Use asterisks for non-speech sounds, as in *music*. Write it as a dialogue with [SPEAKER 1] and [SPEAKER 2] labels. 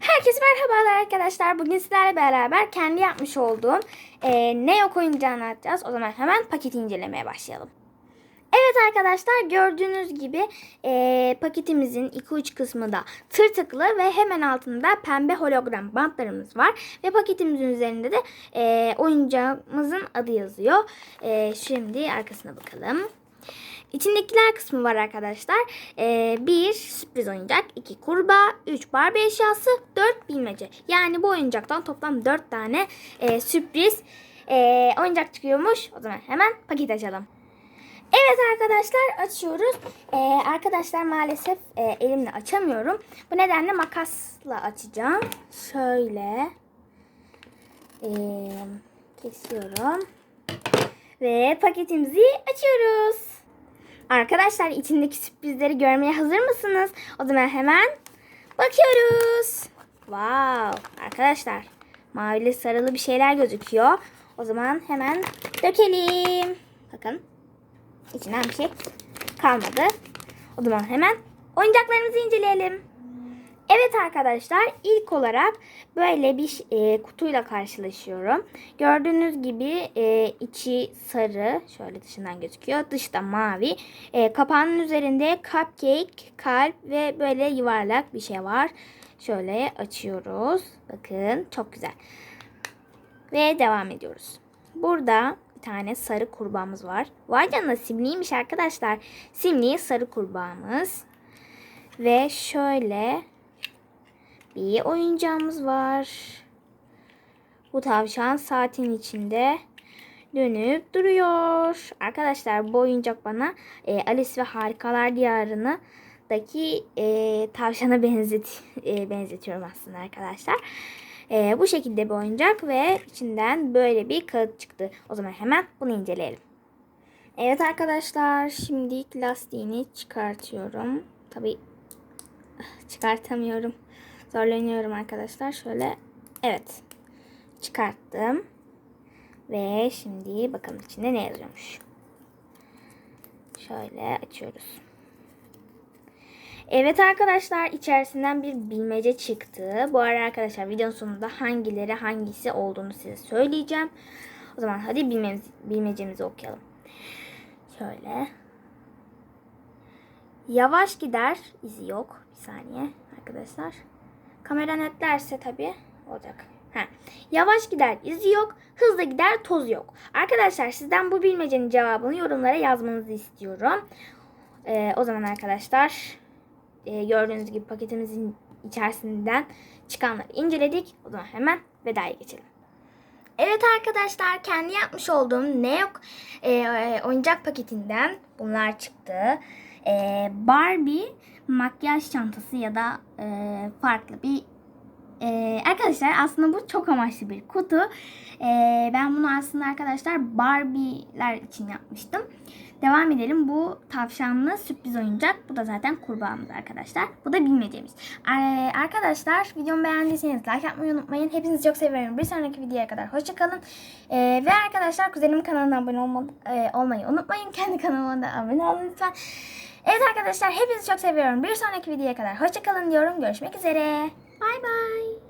[SPEAKER 1] Herkese merhabalar arkadaşlar. Bugün sizlerle beraber kendi yapmış olduğum e, ne yok oyuncağını atacağız. O zaman hemen paketi incelemeye başlayalım. Evet arkadaşlar gördüğünüz gibi e, paketimizin iki uç kısmı da tırtıklı ve hemen altında pembe hologram bantlarımız var. Ve paketimizin üzerinde de e, oyuncağımızın adı yazıyor. E, şimdi arkasına bakalım. İçindekiler kısmı var arkadaşlar. Ee, bir sürpriz oyuncak, iki kurbağa, üç Barbie eşyası, dört bilmece. Yani bu oyuncaktan toplam dört tane e, sürpriz e, oyuncak çıkıyormuş. O zaman hemen paket açalım. Evet arkadaşlar açıyoruz. Ee, arkadaşlar maalesef e, elimle açamıyorum. Bu nedenle makasla açacağım. Şöyle e, kesiyorum. Ve paketimizi açıyoruz. Arkadaşlar içindeki sürprizleri görmeye hazır mısınız? O zaman hemen bakıyoruz. Wow arkadaşlar mavili sarılı bir şeyler gözüküyor. O zaman hemen dökelim. Bakın içinden bir şey kalmadı. O zaman hemen oyuncaklarımızı inceleyelim. Evet arkadaşlar ilk olarak böyle bir e, kutuyla karşılaşıyorum. Gördüğünüz gibi e, içi sarı şöyle dışından gözüküyor. Dışta mavi. E, kapağının üzerinde cupcake, kalp ve böyle yuvarlak bir şey var. Şöyle açıyoruz. Bakın çok güzel. Ve devam ediyoruz. Burada bir tane sarı kurbağamız var. Vay canına simliymiş arkadaşlar. Simli sarı kurbağamız. Ve şöyle bir oyuncağımız var. Bu tavşan saatin içinde dönüp duruyor. Arkadaşlar bu oyuncak bana e, Alice ve Harikalar Diyarı'nı daki e, tavşana *laughs* benzet e, benzetiyorum aslında arkadaşlar. E, bu şekilde bir oyuncak ve içinden böyle bir kağıt çıktı. O zaman hemen bunu inceleyelim. Evet arkadaşlar şimdi lastiğini çıkartıyorum. Tabii *laughs* çıkartamıyorum. Zorlanıyorum arkadaşlar. Şöyle evet çıkarttım. Ve şimdi bakalım içinde ne yazıyormuş. Şöyle açıyoruz. Evet arkadaşlar içerisinden bir bilmece çıktı. Bu arada arkadaşlar videonun sonunda hangileri hangisi olduğunu size söyleyeceğim. O zaman hadi bilmemiz, bilmecemizi okuyalım. Şöyle. Yavaş gider izi yok. Bir saniye arkadaşlar. Kamera netlerse tabii olacak. Ha. Yavaş gider izi yok. Hızlı gider toz yok. Arkadaşlar sizden bu bilmecenin cevabını yorumlara yazmanızı istiyorum. Ee, o zaman arkadaşlar e, gördüğünüz gibi paketimizin içerisinden çıkanları inceledik. O zaman hemen vedaya geçelim. Evet arkadaşlar kendi yapmış olduğum ne yok e, e, oyuncak paketinden bunlar çıktı. E, Barbie makyaj çantası ya da e, farklı bir e, arkadaşlar aslında bu çok amaçlı bir kutu. E, ben bunu aslında arkadaşlar Barbie'ler için yapmıştım. Devam edelim. Bu tavşanlı sürpriz oyuncak. Bu da zaten kurbağamız arkadaşlar. Bu da bilmecemiz. Ee, arkadaşlar videomu beğendiyseniz like yapmayı unutmayın. Hepinizi çok seviyorum. Bir sonraki videoya kadar hoşçakalın. Ee, ve arkadaşlar kuzenimin kanalına abone olma, e, olmayı unutmayın. Kendi kanalıma da abone olun lütfen. Evet arkadaşlar hepinizi çok seviyorum. Bir sonraki videoya kadar hoşçakalın diyorum. Görüşmek üzere. Bye bye.